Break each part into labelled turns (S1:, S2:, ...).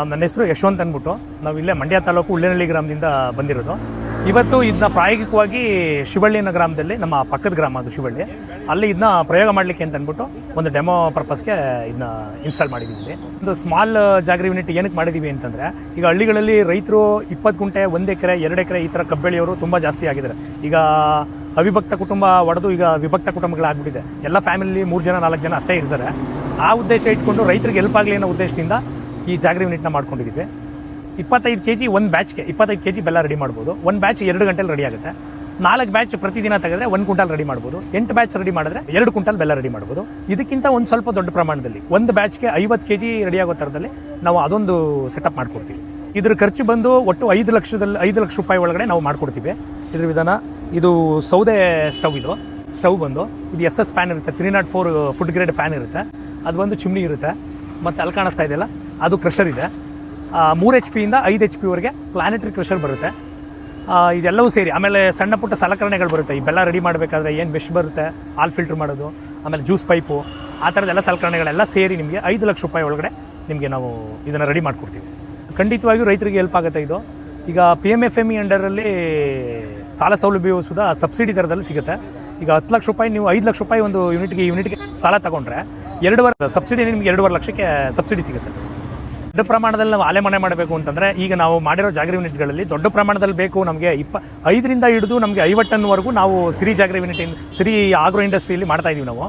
S1: ನನ್ನ ಹೆಸರು ಯಶವಂತ್ ಅಂದ್ಬಿಟ್ಟು. ನಾವು ಇಲ್ಲೇ ಮಂಡ್ಯ ತಾಲೂಕು ಉಳ್ಳೆನಹಳ್ಳಿ ಗ್ರಾಮದಿಂದ ಬಂದಿರೋದು. ಇವತ್ತು ಇದನ್ನ ಪ್ರಾಯೋಗಿಕವಾಗಿ ಶಿವಳ್ಳಿ ಅನ್ನೋ ಗ್ರಾಮದಲ್ಲಿ, ನಮ್ಮ ಪಕ್ಕದ ಗ್ರಾಮ ಅದು ಶಿವಳ್ಳಿ, ಅಲ್ಲಿ ಇದನ್ನ ಪ್ರಯೋಗ ಮಾಡಲಿಕ್ಕೆ ಅಂತ ಅಂದ್ಬಿಟ್ಟು ಒಂದು ಡೆಮೋ ಪರ್ಪಸ್ಗೆ ಇದನ್ನ ಇನ್ಸ್ಟಾಲ್ ಮಾಡಿದ್ದೀವಿ. ಒಂದು ಸ್ಮಾಲ್ ಜಾಗ್ರಿ ಯೂನಿಟ್ ಏನಕ್ಕೆ ಮಾಡಿದ್ದೀವಿ ಅಂತಂದರೆ, ಈಗ ಹಳ್ಳಿಗಳಲ್ಲಿ ರೈತರು ಇಪ್ಪತ್ತು ಗುಂಟೆ, ಒಂದು ಎಕರೆ, ಎರಡು ಎಕರೆ ಈ ಥರ ಕಬ್ಬು ಬೆಳೆಯೋರು ತುಂಬ ಜಾಸ್ತಿ ಆಗಿದ್ದಾರೆ. ಈಗ ಅವಿಭಕ್ತ ಕುಟುಂಬ ಒಡೆದು ಈಗ ವಿಭಕ್ತ ಕುಟುಂಬಗಳಾಗ್ಬಿಟ್ಟಿದೆ. ಎಲ್ಲ ಫ್ಯಾಮಿಲಿ ಮೂರು ಜನ, ನಾಲ್ಕು ಜನ ಅಷ್ಟೇ ಇರ್ತಾರೆ. ಆ ಉದ್ದೇಶ ಇಟ್ಕೊಂಡು ರೈತರಿಗೆ ಹೆಲ್ಪ್ ಆಗಲಿ ಅನ್ನೋ ಉದ್ದೇಶದಿಂದ ಈ ಜಾಗ್ರಿ ಯೂನಿಟ್ನ ಮಾಡ್ಕೊಂಡಿದ್ದೀವಿ. ಇಪ್ಪತ್ತೈದು ಕೆ ಜಿ ಒಂದು ಬ್ಯಾಚ್ಗೆ ಇಪ್ಪತ್ತೈದು ಕೆ ಜಿ ಬೆಲ್ಲ ರೆಡಿ ಮಾಡ್ಬೋದು. ಒಂದು ಬ್ಯಾಚ್ ಎರಡು ಗಂಟೆಲಿ ರೆಡಿ ಆಗುತ್ತೆ. ನಾಲ್ಕು ಬ್ಯಾಚ್ ಪ್ರತಿದಿನ ತೆಗೆದ್ರೆ ಒಂದು ಕ್ವಿಂಟಲ್ ರೆಡಿ ಮಾಡ್ಬೋದು. ಎಂಟು ಬ್ಯಾಚ್ ರೆಡಿ ಮಾಡಿದ್ರೆ ಎರಡು ಕ್ವಿಂಟಲ್ ಬೆಲ್ಲ ರೆಡಿ ಮಾಡ್ಬೋದು. ಇದಕ್ಕಿಂತ ಒಂದು ಸ್ವಲ್ಪ ದೊಡ್ಡ ಪ್ರಮಾಣದಲ್ಲಿ, ಒಂದು ಬ್ಯಾಚ್ಗೆ ಐವತ್ತು ಕೆ ಜಿ ರೆಡಿ ಆಗೋ ಥರದಲ್ಲಿ ನಾವು ಅದೊಂದು ಸೆಟಪ್ ಮಾಡ್ಕೊಡ್ತೀವಿ. ಇದ್ರ ಖರ್ಚು ಬಂದು ಒಟ್ಟು ಐದು ಲಕ್ಷದಲ್ಲಿ, ಐದು ಲಕ್ಷ ರೂಪಾಯಿ ಒಳಗಡೆ ನಾವು ಮಾಡ್ಕೊಡ್ತೀವಿ. ಇದ್ರ ವಿಧಾನ, ಇದು ಸೌದೆ ಸ್ಟವ್ ಇದು. ಸ್ಟವ್ ಬಂದು, ಇದು ಎಸ್ ಎಸ್ ಫ್ಯಾನ್ ಇರುತ್ತೆ. Three naught four food grade pan ಇರುತ್ತೆ. ಅದು ಬಂದು ಚಿಮ್ನಿ ಇರುತ್ತೆ. ಮತ್ತು ಅಲ್ಲಿ ಕಾಣಿಸ್ತಾ ಇದೆಯಲ್ಲ ಅದು ಕ್ರಷರ್ ಇದೆ. ಮೂರು ಎಚ್ ಪಿಯಿಂದ ಐದು ಎಚ್ ಪಿವರೆಗೆ ಪ್ಲಾನೆಟರಿ ಕ್ರಷರ್ ಬರುತ್ತೆ. ಇದೆಲ್ಲವೂ ಸೇರಿ, ಆಮೇಲೆ ಸಣ್ಣ ಪುಟ್ಟ ಸಲಕರಣೆಗಳು ಬರುತ್ತೆ. ಈ ರೆಡಿ ಮಾಡಬೇಕಾದ್ರೆ ಏನು ಬೆಸ್ಟ್ ಬರುತ್ತೆ ಹಾಲ್ ಫಿಲ್ಟರ್ ಮಾಡೋದು, ಆಮೇಲೆ ಜ್ಯೂಸ್ ಪೈಪು ಆ ಥರದ್ದೆಲ್ಲ ಸಲಕರಣೆಗಳೆಲ್ಲ ಸೇರಿ ನಿಮಗೆ ಐದು ಲಕ್ಷ ರೂಪಾಯಿ ಒಳಗಡೆ ನಿಮಗೆ ನಾವು ಇದನ್ನು ರೆಡಿ ಮಾಡಿಕೊಡ್ತೀವಿ. ಖಂಡಿತವಾಗಿಯೂ ರೈತರಿಗೆ ಹೆಲ್ಪ್ ಆಗುತ್ತೆ ಇದು. ಈಗ P M F M E ಅಂಡರಲ್ಲಿ ಸಾಲ ಸೌಲಭ್ಯವು ಸುಧಾ ಸಬ್ಸಿಡಿ ದರದಲ್ಲಿ ಸಿಗುತ್ತೆ. ಈಗ ಹತ್ತು ಲಕ್ಷ ರೂಪಾಯಿ, ನೀವು ಐದು ಲಕ್ಷ ರೂಪಾಯಿ ಒಂದು ಯೂನಿಟ್ಗೆ ಯೂನಿಟ್ಗೆ ಸಾಲ ತಗೊಂಡ್ರೆ ಎರಡುವರೆ ಸಬ್ಸಿಡಿ ನಿಮಗೆ ಎರಡೂವರೆ ಲಕ್ಷಕ್ಕೆ ಸಬ್ಸಿಡಿ ಸಿಗುತ್ತೆ. ದೊಡ್ಡ ಪ್ರಮಾಣದಲ್ಲಿ ನಾವು ಆಲೆಮನೆ ಮಾಡಬೇಕು ಅಂತಂದರೆ ಈಗ ನಾವು ಮಾಡಿರೋ ಜಾಗರಿ ಯೂನಿಟ್ಗಳಲ್ಲಿ ದೊಡ್ಡ ಪ್ರಮಾಣದಲ್ಲಿ ಬೇಕು ನಮಗೆ ಇಪ್ಪ ಐದರಿಂದ ಹಿಡಿದು ನಮಗೆ ಐವತ್ತು ಟನ್ವರೆಗೂ ನಾವು ಸಿರಿ ಜಾಗರಿ ಯೂನಿಟ್ ಸಿರಿ ಆಗ್ರೋ ಇಂಡಸ್ಟ್ರಿಯಲ್ಲಿ ಮಾಡ್ತಾ ಇದೀವಿ ನಾವು.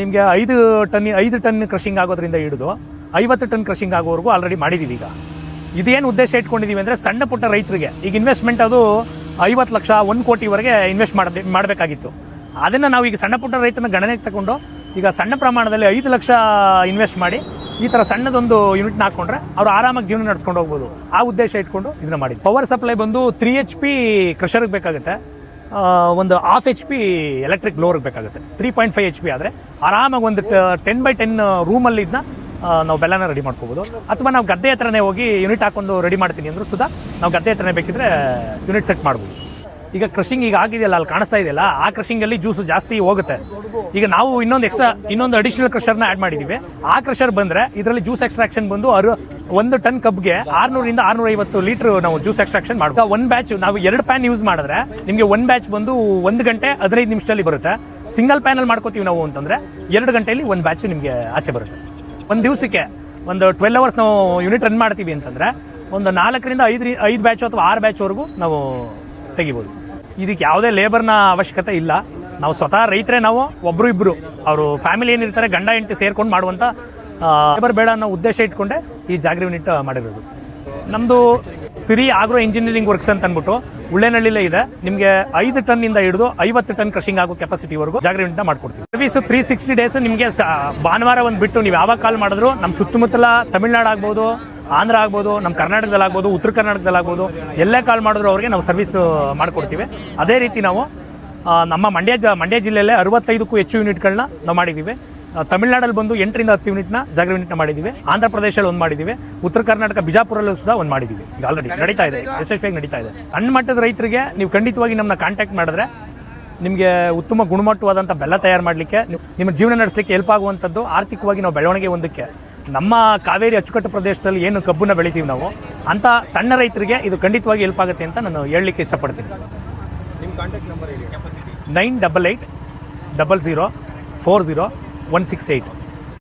S1: ನಿಮಗೆ ಐದು ಟನ್ ಐದು ಟನ್ ಕ್ರಷಿಂಗ್ ಆಗೋದ್ರಿಂದ ಹಿಡಿದು ಐವತ್ತು ಟನ್ ಕ್ರಷಿಂಗ್ ಆಗೋವರೆಗೂ ಆಲ್ರೆಡಿ ಮಾಡಿದ್ದೀವಿ ಈಗ. ಇದೇನು ಉದ್ದೇಶ ಇಟ್ಕೊಂಡಿದ್ದೀವಿ ಅಂದರೆ ಸಣ್ಣ ಪುಟ್ಟ ರೈತರಿಗೆ ಈಗ ಇನ್ವೆಸ್ಟ್ಮೆಂಟ್ ಅದು ಐವತ್ತು ಲಕ್ಷ, ಒಂದು ಕೋಟಿವರೆಗೆ ಇನ್ವೆಸ್ಟ್ ಮಾಡಬೇ ಮಾಡಬೇಕಾಗಿತ್ತು. ಅದನ್ನು ನಾವು ಈಗ ಸಣ್ಣ ಪುಟ್ಟ ರೈತನ ಗಣನೆಗೆ ತಗೊಂಡು ಈಗ ಸಣ್ಣ ಪ್ರಮಾಣದಲ್ಲಿ ಐದು ಲಕ್ಷ ಇನ್ವೆಸ್ಟ್ ಮಾಡಿ ಈ ಥರ ಸಣ್ಣದೊಂದು ಯೂನಿಟ್ನ ಹಾಕೊಂಡ್ರೆ ಅವ್ರು ಆರಾಮಾಗಿ ಜೀವನ ನಡೆಸ್ಕೊಂಡು ಹೋಗ್ಬೋದು. ಆ ಉದ್ದೇಶ ಇಟ್ಕೊಂಡು ಇದನ್ನ ಮಾಡಿ ಪವರ್ ಸಪ್ಲೈ ಬಂದು ತ್ರೀ ಎಚ್ ಪಿ ಕ್ರಷರ್ಗೆ ಬೇಕಾಗುತ್ತೆ. ಒಂದು ಹಾಫ್ ಎಚ್ ಪಿ ಎಲೆಕ್ಟ್ರಿಕ್ ಬ್ಲೋರ್ಗೆ ಬೇಕಾಗುತ್ತೆ. Three point five H P ಆದರೆ ಆರಾಮಾಗಿ ಒಂದು ಟೆನ್ ಬೈ ಟೆನ್ ರೂಮಲ್ಲಿ ಇದನ್ನ ನಾವು ಬೆಲ್ಲನ ರೆಡಿ ಮಾಡ್ಕೋಬೋದು. ಅಥವಾ ನಾವು ಗದ್ದೆ ಹತ್ರನೇ ಹೋಗಿ ಯೂನಿಟ್ ಹಾಕೊಂಡು ರೆಡಿ ಮಾಡ್ತೀನಿ ಅಂದರೂ ಸುಧಾ ನಾವು ಗದ್ದೆ ಹತ್ರನೇ ಬೇಕಿದ್ರೆ ಯೂನಿಟ್ ಸೆಟ್ ಮಾಡ್ಬೋದು. ಈಗ ಕ್ರಷಿಂಗ್ ಈಗ ಆಗಿದೆಯಲ್ಲ, ಅಲ್ಲಿ ಕಾಣಿಸ್ತಾ ಇದೆಯಲ್ಲ, ಆ ಕ್ರಷಿಂಗಲ್ಲಿ ಜ್ಯೂಸ್ ಜಾಸ್ತಿ ಹೋಗುತ್ತೆ. ಈಗ ನಾವು ಇನ್ನೊಂದು ಎಕ್ಸ್ಟ್ರಾ ಇನ್ನೊಂದು ಅಡಿಷನಲ್ ಕ್ರಷರ್ನ ಆ್ಯಡ್ ಮಾಡಿದ್ದೀವಿ ಆ ಕ್ರಷರ್ ಬಂದರೆ ಇದರಲ್ಲಿ ಜ್ಯೂಸ್ ಎಕ್ಸ್ಟ್ರಾಕ್ಷನ್ ಬಂದು ಅರು ಒಂದು ಟನ್ ಕಬ್ಗೆ ಆರ್ನೂರಿಂದ ಆರ್ನೂರ ಐವತ್ತು ಲೀಟ್ರ್ ನಾವು ಜ್ಯೂಸ್ ಎಕ್ಸ್ಟ್ರಾಕ್ಷನ್ ಮಾಡ್ಬೋದು. ಒಂದು ಬ್ಯಾಚ್ ನಾವು ಎರಡು ಪ್ಯಾನ್ ಯೂಸ್ ಮಾಡಿದ್ರೆ ನಿಮಗೆ ಒಂದು ಬ್ಯಾಚ್ ಬಂದು ಒಂದು ಗಂಟೆ ಹದಿನೈದು ನಿಮಿಷದಲ್ಲಿ ಬರುತ್ತೆ. ಸಿಂಗಲ್ ಪ್ಯಾನಲ್ಲಿ ಮಾಡ್ಕೋತೀವಿ ನಾವು ಅಂತಂದರೆ ಎರಡು ಗಂಟೆಯಲ್ಲಿ ಒಂದು ಬ್ಯಾಚ್ ನಿಮಗೆ ಆಚೆ ಬರುತ್ತೆ. ಒಂದು ದಿವಸಕ್ಕೆ ಒಂದು ಟ್ವೆಲ್ ಅವರ್ಸ್ ನಾವು ಯೂನಿಟ್ ರನ್ ಮಾಡ್ತೀವಿ ಅಂತಂದರೆ ಒಂದು ನಾಲ್ಕರಿಂದ ಐದು ಐದು ಬ್ಯಾಚ್ ಅಥವಾ ಆರು ಬ್ಯಾಚ್ವರೆಗೂ ನಾವು ತೆಗಿಬೋದು. ಇದಕ್ಕೆ ಯಾವುದೇ ಲೇಬರ್ನ ಅವಶ್ಯಕತೆ ಇಲ್ಲ. ನಾವು ಸ್ವತಃ ರೈತರೇ ನಾವು ಒಬ್ಬರು ಇಬ್ಬರು ಅವರು ಫ್ಯಾಮಿಲಿ ಏನಿರ್ತಾರೆ, ಗಂಡ ಹೆಂಡತಿ ಸೇರ್ಕೊಂಡು ಮಾಡುವಂಥ ಲೇಬರ್ ಬೇಡ ಅನ್ನೋ ಉದ್ದೇಶ ಇಟ್ಕೊಂಡೆ ಈ ಜಾಗ್ರಿ ಯೂನಿಟ್ ಮಾಡಿರೋದು. ನಮ್ಮದು ಸಿರಿ ಆಗ್ರೋ ಇಂಜಿನಿಯರಿಂಗ್ ವರ್ಕ್ಸ್ ಅಂತ ಅಂದ್ಬಿಟ್ಟು ಉಳ್ಳೇನಹಳ್ಳಿಲೇ ಇದೆ. ನಿಮಗೆ ಐದು ಟನ್ ಇಂದ ಹಿಡಿದು ಐವತ್ತು ಟನ್ ಕ್ರಷಿಂಗ್ ಆಗೋ ಕೆಪಾಸಿಟಿವರೆಗೂ ಜಾಗ್ರಿ ಯೂನಿಟ್ ಮಾಡ್ಕೊಡ್ತೀವಿ. ಸರ್ವಿಸ್ ತ್ರೀ ಸಿಕ್ಸ್ಟಿ ಡೇಸ್ ನಿಮಗೆ ಭಾನುವಾರ ಒಂದು ಬಿಟ್ಟು ನೀವು ಯಾವಾಗ ಕಾಲ್ ಮಾಡಿದ್ರು ನಮ್ಮ ಸುತ್ತಮುತ್ತಲ ತಮಿಳ್ನಾಡು ಆಗ್ಬೋದು ಆಂಧ್ರ ಆಗ್ಬೋದು, ನಮ್ಮ ಕರ್ನಾಟಕದಲ್ಲಿ ಆಗ್ಬೋದು, ಉತ್ತರ ಕರ್ನಾಟಕದಲ್ಲಿ ಆಗ್ಬೋದು, ಎಲ್ಲೇ ಕಾಲ್ ಮಾಡಿದ್ರು ಅವ್ರಿಗೆ ನಾವು ಸರ್ವಿಸ್ ಮಾಡಿಕೊಡ್ತೀವಿ. ಅದೇ ರೀತಿ ನಾವು ನಮ್ಮ ಮಂಡ್ಯ ಜ, ಮಂಡ್ಯ ಜಿಲ್ಲೆಯಲ್ಲೇ ಅರವತ್ತೈದಕ್ಕೂ ಹೆಚ್ಚು ಯೂನಿಟ್ಗಳನ್ನ ನಾವು ಮಾಡಿದ್ದೀವಿ. ತಮಿಳ್ನಾಡಲ್ಲಿ ಬಂದು ಎಂಟರಿಂದ ಹತ್ತು ಯೂನಿಟ್ನ ಜಾಗೃತಿ ಯೂನಿಟ್ನ ಮಾಡಿದ್ದೀವಿ. ಆಂಧ್ರ ಪ್ರದೇಶದಲ್ಲಿ ಒಂದು ಮಾಡಿದ್ದೀವಿ. ಉತ್ತರ ಕರ್ನಾಟಕ, ಬಿಜಾಪುರಲ್ಲೂ ಸುಧಾ ಒಂದು ಮಾಡಿದ್ದೀವಿ. ಈಗ ಆಲ್ರೆಡಿ ನಡೀತಾ ಇದೆ, ಯಶಸ್ವಿಯಾಗಿ ನಡೀತಾ ಇದೆ. ಸಣ್ಣ ಮಟ್ಟದ ರೈತರಿಗೆ ನೀವು ಖಂಡಿತವಾಗಿ ನಮ್ಮನ್ನ ಕಾಂಟ್ಯಾಕ್ಟ್ ಮಾಡಿದ್ರೆ ನಿಮಗೆ ಉತ್ತಮ ಗುಣಮಟ್ಟವಾದಂಥ ಬೆಲ್ಲ ತಯಾರು ಮಾಡಲಿಕ್ಕೆ ನಿಮ್ಮ ಜೀವನ ನಡೆಸಲಿಕ್ಕೆ ಹೆಲ್ಪ್ ಆಗುವಂಥದ್ದು ಆರ್ಥಿಕವಾಗಿ ನಾವು ಬೆಳವಣಿಗೆ ಒಂದಕ್ಕೆ ನಮ್ಮ ಕಾವೇರಿ ಅಚ್ಚುಕಟ್ಟು ಪ್ರದೇಶದಲ್ಲಿ ಏನು ಕಬ್ಬನ್ನು ಬೆಳಿತೀವಿ ನಾವು ಅಂಥ ಸಣ್ಣ ರೈತರಿಗೆ ಇದು ಖಂಡಿತವಾಗಿ ಹೆಲ್ಪ್ ಆಗುತ್ತೆ ಅಂತ ನಾನು ಹೇಳಲಿಕ್ಕೆ ಇಷ್ಟಪಡ್ತೀನಿ. Nine double eight double zero four zero one six eight